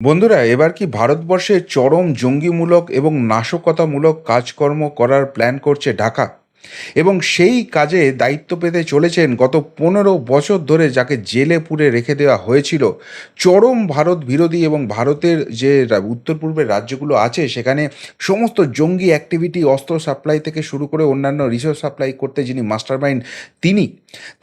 বন্ধুরা, এবার কি ভারতবর্ষে চরম জঙ্গিমূলক এবং নাশকতামূলক কাজকর্ম করার প্ল্যান করছে ঢাকা? এবং সেই কাজে দায়িত্ব পেতে চলেছেন গত পনেরো বছর ধরে যাকে জেলে পুরে রেখে দেওয়া হয়েছিল, চরম ভারত বিরোধী এবং ভারতের যে উত্তর পূর্বের রাজ্যগুলো আছে, সেখানে সমস্ত জঙ্গি অ্যাক্টিভিটি অস্ত্র সাপ্লাই থেকে শুরু করে অন্যান্য রিসোর্স সাপ্লাই করতে যিনি মাস্টারমাইন্ড তিনি,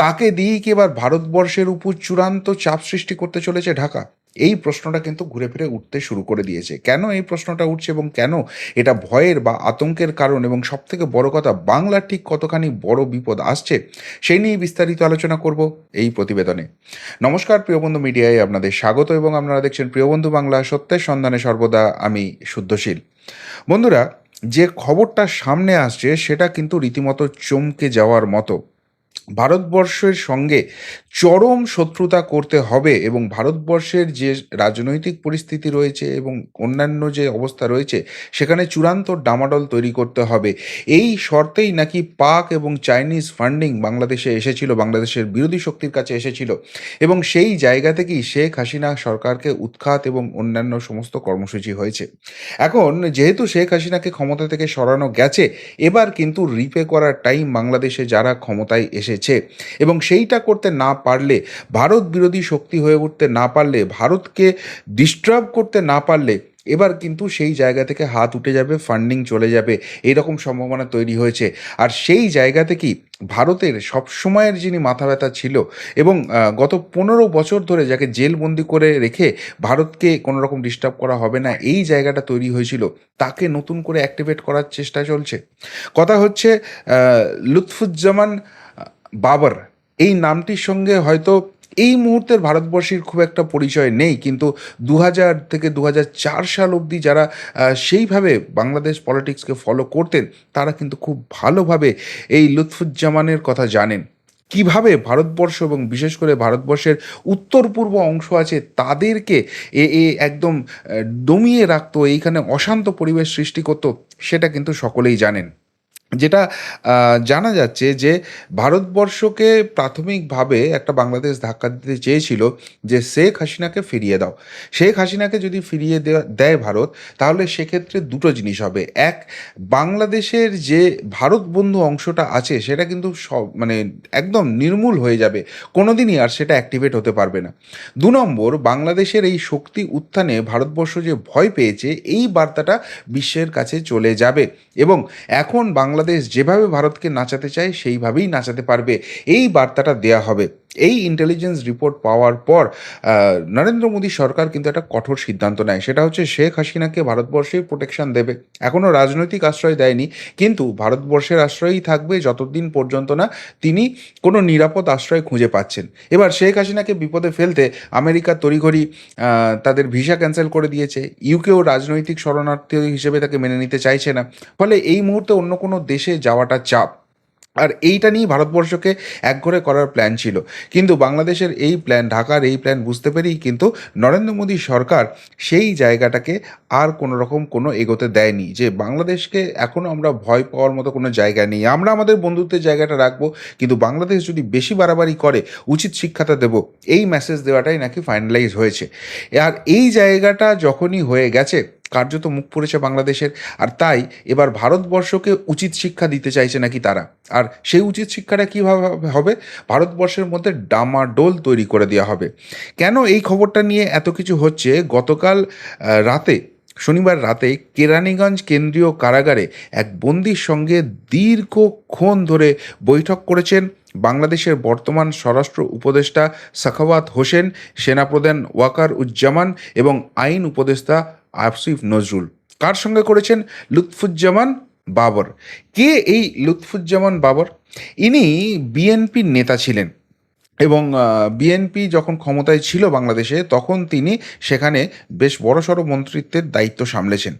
তাকে দিয়েই কি এবার ভারতবর্ষের উপর চূড়ান্ত চাপ সৃষ্টি করতে চলেছে ঢাকা? এই প্রশ্নটা কিন্তু ঘুরে ফিরে উঠতে শুরু করে দিয়েছে। কেন এই প্রশ্নটা উঠছে এবং কেন এটা ভয়ের বা আতঙ্কের কারণ এবং সবথেকে বড় কথা, বাংলার ঠিক কতখানি বড় বিপদ আসছে সেই নিয়ে বিস্তারিত আলোচনা করব এই প্রতিবেদনে। নমস্কার প্রিয়বন্ধু মিডিয়ায়, আপনাদের স্বাগত এবং আপনারা দেখছেন প্রিয়বন্ধু বাংলা, সত্যের সন্ধানে সর্বদা আমি শুদ্ধশীল। বন্ধুরা, যে খবরটা সামনে আসছে সেটা কিন্তু রীতিমতো চমকে যাওয়ার মতো। ভারতবর্ষের সঙ্গে চরম শত্রুতা করতে হবে এবং ভারতবর্ষের যে রাজনৈতিক পরিস্থিতি রয়েছে এবং অন্যান্য যে অবস্থা রয়েছে, সেখানে চূড়ান্ত ডামাডল তৈরি করতে হবে। এই শর্তেই নাকি পাক এবং চাইনিজ ফান্ডিং বাংলাদেশে এসেছিল, বাংলাদেশের বিরোধী শক্তির কাছে এসেছিল এবং সেই জায়গা থেকেই শেখ হাসিনা সরকারকে উৎখাত এবং অন্যান্য সমস্ত কর্মসূচি হয়েছে। এখন যেহেতু শেখ হাসিনাকে ক্ষমতা থেকে সরানো গেছে, এবার কিন্তু রিপে করার টাইম বাংলাদেশে যারা ক্ষমতায় এসেছে এবং সেইটা করতে না পারলে, ভারত বিরোধী শক্তি হয়ে উঠতে না পারলে, ভারতকে ডিস্টার্ব করতে না পারলে, এবার কিন্তু সেই জায়গা থেকে হাত উঠে যাবে ফান্ডিং চলে যাবে, এরকম সম্ভাবনা তৈরি হয়েছে। আর সেই জায়গা থেকেই ভারতের সবসময়ের যিনি মাথা ব্যথা ছিল এবং গত পনেরো বছর ধরে যাকে জেলবন্দি করে রেখে ভারতকে কোনো রকম ডিস্টার্ব করা হবে না, এই জায়গাটা তৈরি হয়েছিল, তাকে নতুন করে অ্যাক্টিভেট করার চেষ্টা চলছে। কথা হচ্ছে লুৎফুজ্জামান বাবর এই নামটির সঙ্গে হয়তো এই মুহূর্তের ভারতবর্ষের খুব একটা পরিচয় নেই, কিন্তু দু হাজার থেকে দু হাজার চার সাল অবধি যারা সেইভাবে বাংলাদেশ পলিটিক্সকে ফলো করতেন, তারা কিন্তু খুব ভালোভাবে এই লুৎফুজ্জামানের কথা জানেন। কীভাবে ভারতবর্ষ এবং বিশেষ করে ভারতবর্ষের উত্তর পূর্ব অংশ আছে, তাদেরকে এ এ একদম দমিয়ে রাখতো, এইখানে অশান্ত পরিবেশ সৃষ্টি করতো, সেটা কিন্তু সকলেই জানেন। যেটা জানা যাচ্ছে যে ভারতবর্ষকে প্রাথমিকভাবে একটা বাংলাদেশ ধাক্কা দিতে চেয়েছিল যে শেখ হাসিনাকে ফিরিয়ে দাও। শেখ হাসিনাকে যদি ফিরিয়ে দেয় ভারত, তাহলে সেক্ষেত্রে দুটো জিনিস হবে। এক, বাংলাদেশের যে ভারত বন্ধু অংশটা আছে, সেটা কিন্তু সব মানে একদম নির্মূল হয়ে যাবে। কোনোদিনই আর সেটা অ্যাক্টিভেট হতে পারবে না। দু নম্বর, বাংলাদেশের এই শক্তি উত্থানে ভারতবর্ষ যে ভয় পেয়েছে, এই বার্তাটা বিশ্বের কাছে চলে যাবে। এবং এখন বাংলাদেশ যেভাবে ভারতকে নাচাতে চায় সেইভাবেই নাচাতে পারবে। এই বার্তাটা দেয়া হবে। এই ইন্টেলিজেন্স রিপোর্ট পাওয়ার পর নরেন্দ্র মোদী সরকার কিন্তু একটা কঠোর সিদ্ধান্ত নেয়। সেটা হচ্ছে শেখ হাসিনাকে ভারতবর্ষেই প্রোটেকশন দেবে। এখনও রাজনৈতিক আশ্রয় দেয়নি, কিন্তু ভারতবর্ষের আশ্রয়ই থাকবে যতদিন পর্যন্ত না তিনি কোনো নিরাপদ আশ্রয় খুঁজে পাচ্ছেন। এবার শেখ হাসিনাকে বিপদে ফেলতে আমেরিকা তড়িঘড়ি তাদের ভিসা ক্যান্সেল করে দিয়েছে। ইউকেও রাজনৈতিক শরণার্থী হিসেবে তাকে মেনে নিতে চাইছে না। ফলে এই মুহূর্তে অন্য কোনো দেশে যাওয়াটা চাপ। আর এইটা নিয়েই ভারতবর্ষকে একঘরে করার প্ল্যান ছিল। কিন্তু বাংলাদেশের এই প্ল্যান ঢাকার এই প্ল্যান বুঝতে পেরেই কিন্তু নরেন্দ্র মোদী সরকার সেই জায়গাটাকে আর কোনো রকম কোনো এগোতে দেয়নি যে বাংলাদেশকে এখনও আমরা ভয় পাওয়ার মতো কোনো জায়গা নেই। আমরা আমাদের বন্ধুত্বের জায়গাটা রাখব, কিন্তু বাংলাদেশ যদি বেশি বাড়াবাড়ি করে, উচিত শিক্ষাটা দেব। এই মেসেজ দেওয়াটাই নাকি ফাইনালাইজ হয়েছে। আর এই জায়গাটা যখনই হয়ে গেছে কার্যত মুখ পড়েছে বাংলাদেশের। আর তাই এবার ভারতবর্ষকে উচিত শিক্ষা দিতে চাইছে নাকি তারা? আর সেই উচিত শিক্ষাটা কীভাবে হবে? ভারতবর্ষের মধ্যে ডামাডোল তৈরি করে দেওয়া হবে। কেন এই খবরটা নিয়ে এত কিছু হচ্ছে? গতকাল রাতে, শনিবার রাতে কেরানীগঞ্জ কেন্দ্রীয় কারাগারে এক বন্দির সঙ্গে দীর্ঘক্ষণ ধরে বৈঠক করেছেন বাংলাদেশের বর্তমান স্বরাষ্ট্র উপদেষ্টা সাখাওয়াত হোসেন, সেনাপ্রধান ওয়াকার উজ্জামান এবং আইন উপদেষ্টা আসিফ নজরুল। কার সঙ্গে করেছেন লুৎফুজ্জামান বাবর? কে এই লুৎফুজ্জামান বাবর? ইনি বিএনপির নেতা ছিলেন। এবং বিএনপি যখন ক্ষমতায় ছিল বাংলাদেশে, তখন তিনি সেখানে বেশ বড়সড় মন্ত্রিত্বের দায়িত্ব সামলেছেন।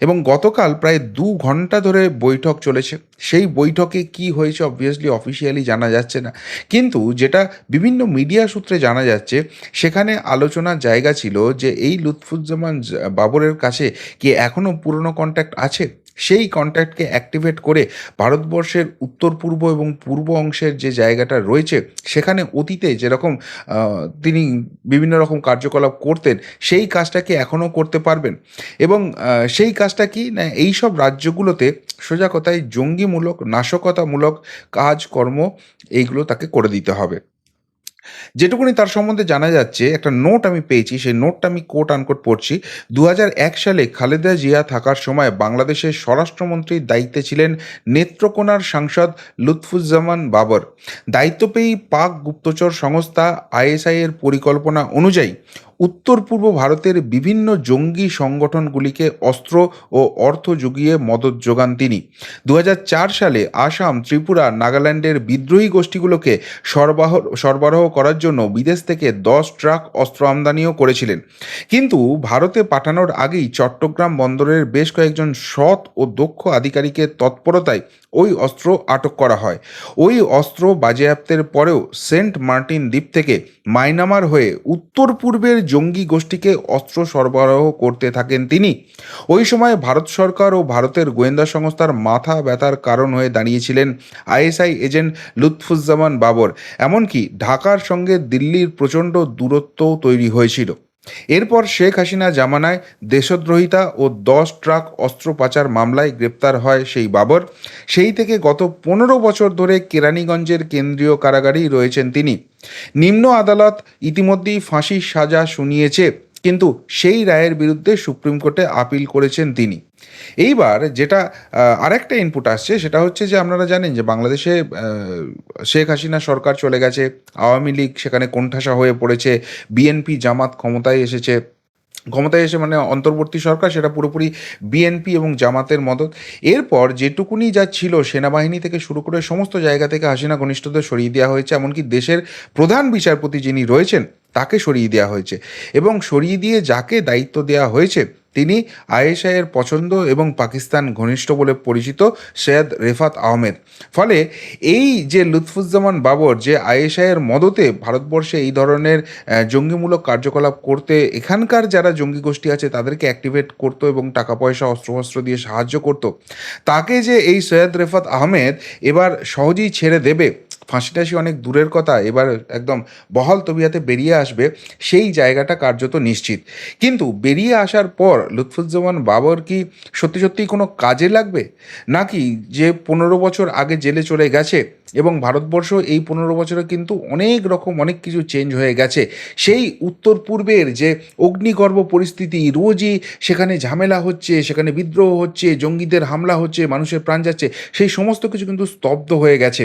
এবং গতকাল প্রায় দু ঘণ্টা ধরে বৈঠক চলেছে। সেই বৈঠকে কি হয়েছে অবভিয়াসলি অফিসিয়ালি জানা যাচ্ছে না। কিন্তু যেটা বিভিন্ন মিডিয়া সূত্রে জানা যাচ্ছে, সেখানে আলোচনার জায়গা ছিল যে এই লুৎফুজ্জামান বাবরের কাছে কি এখনও পুরনো কন্ট্যাক্ট আছে? সেই কন্ট্যাক্টকে অ্যাক্টিভেট করে ভারতবর্ষের উত্তর, পূর্ব এবং পূর্ব অংশের যে জায়গাটা রয়েছে, সেখানে অতীতে যেরকম তিনি বিভিন্ন রকম কার্যকলাপ করতেন, সেই কাজটাকে এখনও করতে পারবেন? এবং সেই কাজটা কি না এই সব রাজ্যগুলোতে সোজা কথায় জঙ্গিমূলক, নাশকতামূলক কাজকর্ম এইগুলো তাকে করে দিতে হবে? যেটুকুনি তার সম্বন্ধে জানা যাচ্ছে, একটা নোট আমি পেয়েছি, সেই নোটটা আমি কোট আনকোট পড়ছি। দু সালে খালেদা জিয়া থাকার সময় বাংলাদেশের স্বরাষ্ট্রমন্ত্রীর দায়িত্বে ছিলেন নেত্রকোনার সাংসদ লুৎফুজ্জামান বাবর। দায়িত্ব পেয়েই পাক গুপ্তচর সংস্থা আইএসআই এর পরিকল্পনা অনুযায়ী উত্তর পূর্ব ভারতের বিভিন্ন জঙ্গি সংগঠনগুলিকে অস্ত্র ও অর্থ জুগিয়ে মদত যোগান তিনি। দু হাজার চার সালে আসাম, ত্রিপুরা, নাগাল্যান্ডের বিদ্রোহী গোষ্ঠীগুলোকে সরবরাহ সরবরাহ করার জন্য বিদেশ থেকে দশ ট্রাক অস্ত্র আমদানিও করেছিলেন। কিন্তু ভারতে পাঠানোর আগেই চট্টগ্রাম বন্দরের বেশ কয়েকজন সৎ ও দক্ষ আধিকারিকের তৎপরতায় ওই অস্ত্র আটক করা হয়। ওই অস্ত্র বাজেয়াপ্তের পরেও সেন্ট মার্টিন দ্বীপ থেকে মাইনামার হয়ে উত্তর পূর্বের জঙ্গি গোষ্ঠীকে অস্ত্র সরবরাহ করতে থাকেন তিনি। ওই সময় ভারত সরকার ও ভারতের গোয়েন্দা সংস্থার মাথা ব্যথার কারণ হয়ে দাঁড়িয়েছিলেন আইএসআই এজেন্ট লুৎফুজ্জামান বাবর। এমনকি ঢাকার সঙ্গে দিল্লির প্রচণ্ড দূরত্বও তৈরি হয়েছিল। এরপর শেখ হাসিনা জামানায় দেশদ্রোহিতা ও দশ ট্রাক অস্ত্র পাচার মামলায় গ্রেপ্তার হয় সেই বাবর। সেই থেকে গত পনেরো বছর ধরে কেরানীগঞ্জের কেন্দ্রীয় কারাগারেই রয়েছেন তিনি। নিম্ন আদালত ইতিমধ্যেই ফাঁসির সাজা শুনিয়েছে। কিন্তু সেই রায়ের বিরুদ্ধে সুপ্রিম কোর্টে আপিল করেছেন তিনি। এইবার যেটা আরেকটা ইনপুট আসছে, সেটা হচ্ছে যে আপনারা জানেন যে বাংলাদেশে শেখ হাসিনা সরকার চলে গেছে, আওয়ামী লীগ সেখানে কোণঠাসা হয়ে পড়েছে, বিএনপি জামাত ক্ষমতায় এসেছে। ক্ষমতায় এসে মানে অন্তর্বর্তী সরকার, সেটা পুরোপুরি বিএনপি এবং জামাতের মদত। এরপর যেটুকুনি যা ছিল সেনাবাহিনী থেকে শুরু করে সমস্ত জায়গা থেকে হাসিনা ঘনিষ্ঠদের সরিয়ে দেওয়া হয়েছে, এমনকি দেশের প্রধান বিচারপতি যিনি রয়েছেন, তাকে সরিয়ে দেওয়া হয়েছে। এবং সরিয়ে দিয়ে যাকে দায়িত্ব দেওয়া হয়েছে তিনি আয়েশায়ের পছন্দ এবং পাকিস্তান ঘনিষ্ঠ বলে পরিচিত সৈয়দ রেফাত আহমেদ। ফলে এই যে লুৎফুজ্জামান বাবর যে আয়েশায়ের মদতে ভারতবর্ষে এই ধরনের জঙ্গিমূলক কার্যকলাপ করতে এখানকার যারা জঙ্গি গোষ্ঠী আছে তাদেরকে অ্যাক্টিভেট করতো এবং টাকা পয়সা অস্ত্রশস্ত্র দিয়ে সাহায্য করতো। তাকে যে এই সৈয়দ রেফাত আহমেদ এবার সহজেই ছেড়ে দেবে ফাঁসিটাসি অনেক দূরের কথা, এবার একদম বহাল তবিয়াতে বেরিয়ে আসবে, সেই জায়গাটা কার্যত নিশ্চিত। কিন্তু বেরিয়ে আসার পর লুৎফুজ্জামান বাবর কি সত্যি সত্যিই কোনো কাজে লাগবে? নাকি যে পনেরো বছর আগে জেলে চলে গেছে এবং ভারতবর্ষ এই পনেরো বছরে কিন্তু অনেক রকম অনেক কিছু চেঞ্জ হয়ে গেছে, সেই উত্তর পূর্বের যে অগ্নিগর্ভ পরিস্থিতি, রোজই সেখানে ঝামেলা হচ্ছে, সেখানে বিদ্রোহ হচ্ছে, জঙ্গিদের হামলা হচ্ছে, মানুষের প্রাণ যাচ্ছে, সেই সমস্ত কিছু কিন্তু স্তব্ধ হয়ে গেছে।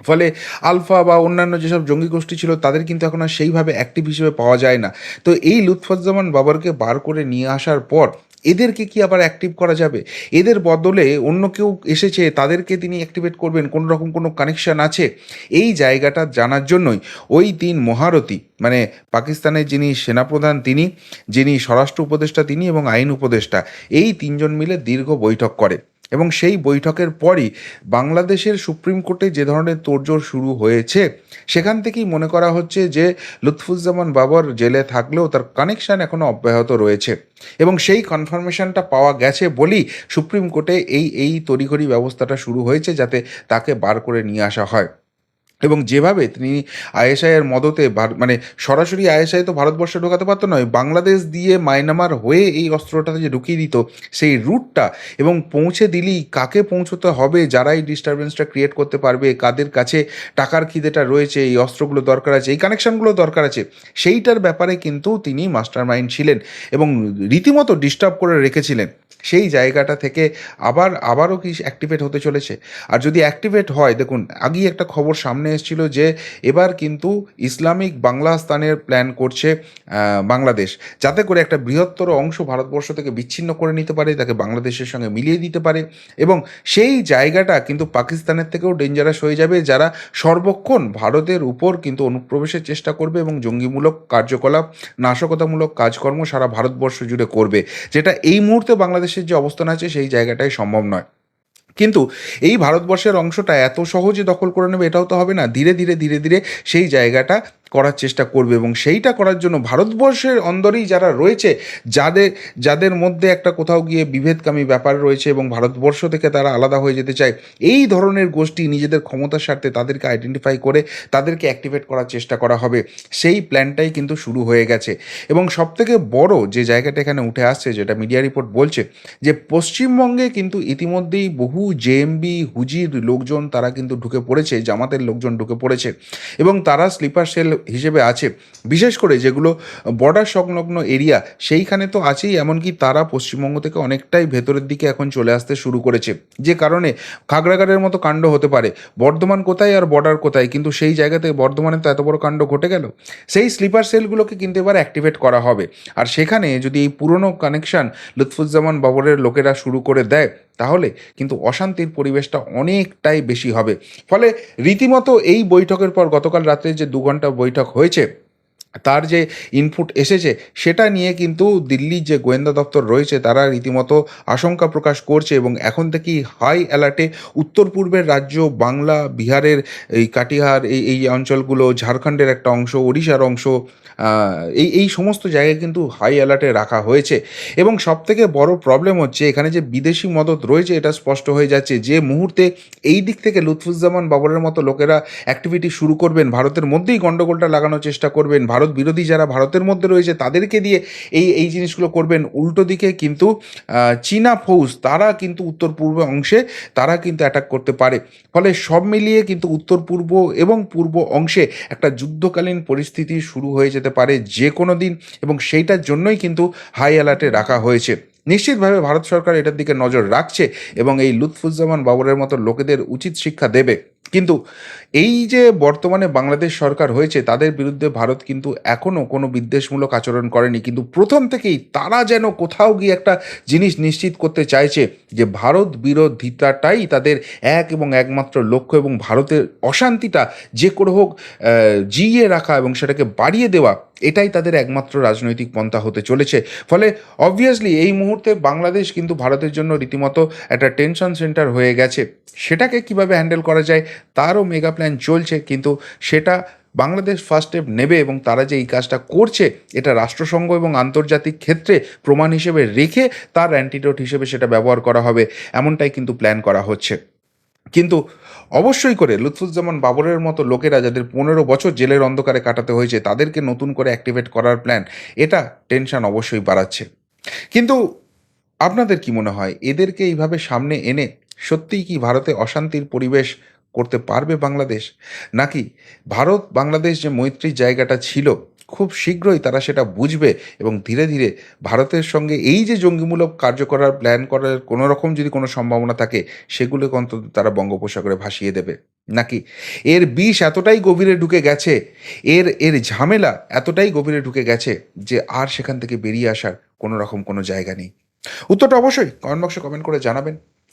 ফলে আলফা বা অন্যান্য যেসব জঙ্গি গোষ্ঠী ছিল, তাদের কিন্তু এখন আর সেইভাবে অ্যাক্টিভ হিসেবে পাওয়া যায় না। তো এই লুৎফুজ্জামান বাবরকে বার করে নিয়ে আসার পর এদেরকে কি আবার অ্যাক্টিভ করা যাবে? এদের বদলে অন্য কেউ এসেছে, তাদেরকে তিনি অ্যাক্টিভেট করবেন, কোনো রকম কোনো কানেকশন আছে? এই জায়গাটা জানার জন্যই ওই তিন মহারথী মানে পাকিস্তানের যিনি সেনাপ্রধান তিনি, যিনি স্বরাষ্ট্র উপদেষ্টা তিনি এবং আইন উপদেষ্টা, এই তিনজন মিলে দীর্ঘ বৈঠক করে। এবং সেই বৈঠকের পরই বাংলাদেশের সুপ্রিম কোর্টে যে ধরনের তোড়জোড় শুরু হয়েছে, সেখান থেকেই মনে করা হচ্ছে যে লুৎফুজ্জামান বাবর জেলে থাকলেও তার কানেকশন এখনও অব্যাহত রয়েছে। এবং সেই কনফার্মেশনটা পাওয়া গেছে বলেই সুপ্রিম কোর্টে এই এই তড়িঘড়ি ব্যবস্থাটা শুরু হয়েছে যাতে তাকে বার করে নিয়ে আসা হয়। এবং যেভাবে তিনি আইএসআইয়ের মদতে মানে সরাসরি আইএসআই তো ভারতবর্ষে ঢোকাতে পারতো নয় বাংলাদেশ দিয়ে মায়ানমার হয়ে এই অস্ত্রটা যে ঢুকিয়ে দিত, সেই রুটটা এবং পৌঁছে দিলেই কাকে পৌঁছতে হবে, যারা এই ডিস্টারবেন্সটা ক্রিয়েট করতে পারবে, কাদের কাছে টাকার খিদেটা রয়েছে, এই অস্ত্রগুলো দরকার আছে, এই কানেকশনগুলো দরকার আছে, সেইটার ব্যাপারে কিন্তু তিনি মাস্টার মাইন্ড ছিলেন এবং রীতিমতো ডিস্টার্ব করে রেখেছিলেন। সেই জায়গাটা থেকে আবার, আবারও কি অ্যাক্টিভেট হতে চলেছে? আর যদি অ্যাক্টিভেট হয়, দেখুন, আগেই একটা খবর সামনে এসেছিল যে এবার কিন্তু ইসলামিক বাংলাস্তানের প্ল্যান করছে বাংলাদেশ। যাতে করে একটা বৃহত্তর অংশ ভারতবর্ষ থেকে বিচ্ছিন্ন করে নিতে পারে, তাকে বাংলাদেশের সঙ্গে মিলিয়ে দিতে পারে এবং সেই জায়গাটা কিন্তু পাকিস্তানের থেকেও ডেঞ্জারাস হয়ে যাবে, যারা সর্বক্ষণ ভারতের উপর কিন্তু অনুপ্রবেশের চেষ্টা করবে এবং জঙ্গিমূলক কার্যকলাপ, নাশকতামূলক কাজকর্ম সারা ভারতবর্ষ জুড়ে করবে। যেটা এই মুহূর্তে বাংলাদেশের যে অবস্থান আছে, সেই জায়গাটাই সম্ভব নয়। কিন্তু এই ভারতবর্ষের অংশটা এত সহজে দখল করে নেবে এটাও তো হবে না। ধীরে ধীরে ধীরে ধীরে সেই জায়গাটা করার চেষ্টা করবে এবং সেইটা করার জন্য ভারতবর্ষের অন্দরেই যারা রয়েছে, যাদের যাদের মধ্যে একটা কোথাও গিয়ে বিভেদকামী ব্যাপার রয়েছে এবং ভারতবর্ষ থেকে তারা আলাদা হয়ে যেতে চায়, এই ধরনের গোষ্ঠী নিজেদের ক্ষমতার স্বার্থে তাদেরকে আইডেন্টিফাই করে তাদেরকে অ্যাক্টিভেট করার চেষ্টা করা হবে। সেই প্ল্যানটাই কিন্তু শুরু হয়ে গেছে। এবং সবথেকে বড় যে জায়গাটা এখানে উঠে আসছে, যেটা মিডিয়া রিপোর্ট বলছে, যে পশ্চিমবঙ্গে কিন্তু ইতিমধ্যেই বহু জেএমবি হুজির লোকজন তারা কিন্তু ঢুকে পড়েছে, জামাতের লোকজন ঢুকে পড়েছে। এবং তারা স্লিপার সেল হিসেবে আছে। বিশেষ করে যেগুলো বর্ডার সংলগ্ন এরিয়া সেইখানে তো আছেই, এমনকি তারা পশ্চিমবঙ্গ থেকে অনেকটাই ভেতরের দিকে এখন চলে আসতে শুরু করেছে। যে কারণে খাগড়াগাড়ের মতো কাণ্ড হতে পারে। বর্ধমান কোথায় আর বর্ডার কোথায়? কিন্তু সেই জায়গাতে বর্ধমানে তো এত বড় কাণ্ড ঘটে গেল। সেই স্লিপার সেলগুলোকে কিন্তু এবার অ্যাক্টিভেট করা হবে। আর সেখানে যদি এই পুরনো কানেকশন লুৎফুজ্জামান বাবরের লোকেরা শুরু করে দেয় তাহলে কিন্তু অশান্তির পরিবেশটা অনেকটাই বেশি হবে। ফলে রীতিমতো এই বৈঠকের পর গতকাল রাতে যে দু ঘণ্টা বৈঠক হয়েছে তার যে ইনপুট এসেছে, সেটা নিয়ে কিন্তু দিল্লির যে গোয়েন্দা দপ্তর রয়েছে, তারা রীতিমতো আশঙ্কা প্রকাশ করছে এবং এখন থেকেই হাই অ্যালার্টে উত্তর পূর্বের রাজ্য বাংলা, বিহারের এই কাটিহার, এই এই অঞ্চলগুলো, ঝাড়খণ্ডের একটা অংশ, ওড়িশার অংশ এই এই সমস্ত জায়গায় কিন্তু হাই অ্যালার্টে রাখা হয়েছে। এবং সবথেকে বড় প্রবলেম হচ্ছে, এখানে যে বিদেশি মদত রয়েছে, এটা স্পষ্ট হয়ে যাচ্ছে যে মুহূর্তে এই দিক থেকে লুৎফুজ্জামান বাবরের মতো লোকেরা অ্যাক্টিভিটি শুরু করবেন, ভারতের মধ্যেই গণ্ডগোলটা লাগানোর চেষ্টা করবেন, ভারত বিরোধী যারা ভারতের মধ্যে রয়েছে, তাদেরকে দিয়ে এই এই জিনিসগুলো করবেন। উল্টো দিকে কিন্তু চীনা ফৌজ, তারা কিন্তু উত্তর পূর্ব অংশে, তারা কিন্তু অ্যাটাক করতে পারে। ফলে সব মিলিয়ে কিন্তু উত্তর পূর্ব এবং পূর্ব অংশে একটা যুদ্ধকালীন পরিস্থিতি শুরু হয়ে যেতে পারে যে কোনো দিন এবং সেইটার জন্যই কিন্তু হাই অ্যালার্টে রাখা হয়েছে। নিশ্চিতভাবে ভারত সরকার এটার দিকে নজর রাখছে এবং এই লুৎফুজ্জামান বাবরের মতো লোকেদের উচিত শিক্ষা দেবে। কিন্তু এই যে বর্তমানে বাংলাদেশ সরকার হয়েছে, তাদের বিরুদ্ধে ভারত কিন্তু এখনও কোনো বিদ্বেষমূলক আচরণ করেনি। কিন্তু প্রথম থেকেই তারা যেন কোথাও গিয়ে একটা জিনিস নিশ্চিত করতে চাইছে যে ভারত বিরোধিতাটাই তাদের এক এবং একমাত্র লক্ষ্য এবং ভারতের অশান্তিটা যে করে হোক জিইয়ে রাখা এবং সেটাকে বাড়িয়ে দেওয়া, এটাই তাদের একমাত্র রাজনৈতিক পন্থা হতে চলেছে। ফলে অবভিয়াসলি এই মুহূর্তে বাংলাদেশ কিন্তু ভারতের জন্য রীতিমতো একটা টেনশন সেন্টার হয়ে গেছে। সেটাকে কীভাবে হ্যান্ডেল করা যায় তারও মেগা প্ল্যান চলছে, কিন্তু সেটা বাংলাদেশ ফার্স্ট স্টেপ নেবে এবং তারা যে এই কাজটা করছে, এটা রাষ্ট্রসংঘ এবং আন্তর্জাতিক ক্ষেত্রে প্রমাণ হিসেবে রেখে তার অ্যান্টিডোট হিসেবে সেটা ব্যবহার করা হবে, এমনটাই কিন্তু প্ল্যান করা হচ্ছে। কিন্তু অবশ্যই করে লুৎফুজ্জামান বাবরের মতো লোকেরা যাদের পনেরো বছর জেলের অন্ধকারে কাটাতে হয়েছে, তাদেরকে নতুন করে অ্যাক্টিভেট করার প্ল্যান এটা টেনশন অবশ্যই বাড়াচ্ছে। কিন্তু আপনাদের কি মনে হয়, এদেরকে এইভাবে সামনে এনে সত্যিই কি ভারতে অশান্তির পরিবেশ করতে পারবে বাংলাদেশ? নাকি ভারত, বাংলাদেশ যে মৈত্রীর জায়গাটা ছিল, খুব শীঘ্রই তারা সেটা বুঝবে এবং ধীরে ধীরে ভারতের সঙ্গে এই যে জঙ্গিমূলক কার্য করার প্ল্যান করার কোনো রকম যদি কোনো সম্ভাবনা থাকে, সেগুলোকে অন্তত তারা বঙ্গোপসাগরে ভাসিয়ে দেবে। নাকি এর বিষ এতটাই গভীরে ঢুকে গেছে, এর এর ঝামেলা এতটাই গভীরে ঢুকে গেছে, যে আর সেখান থেকে বেরিয়ে আসার কোনো রকম কোনো জায়গা নেই। উত্তরটা অবশ্যই কমেন্ট বক্সে কমেন্ট করে জানাবেন।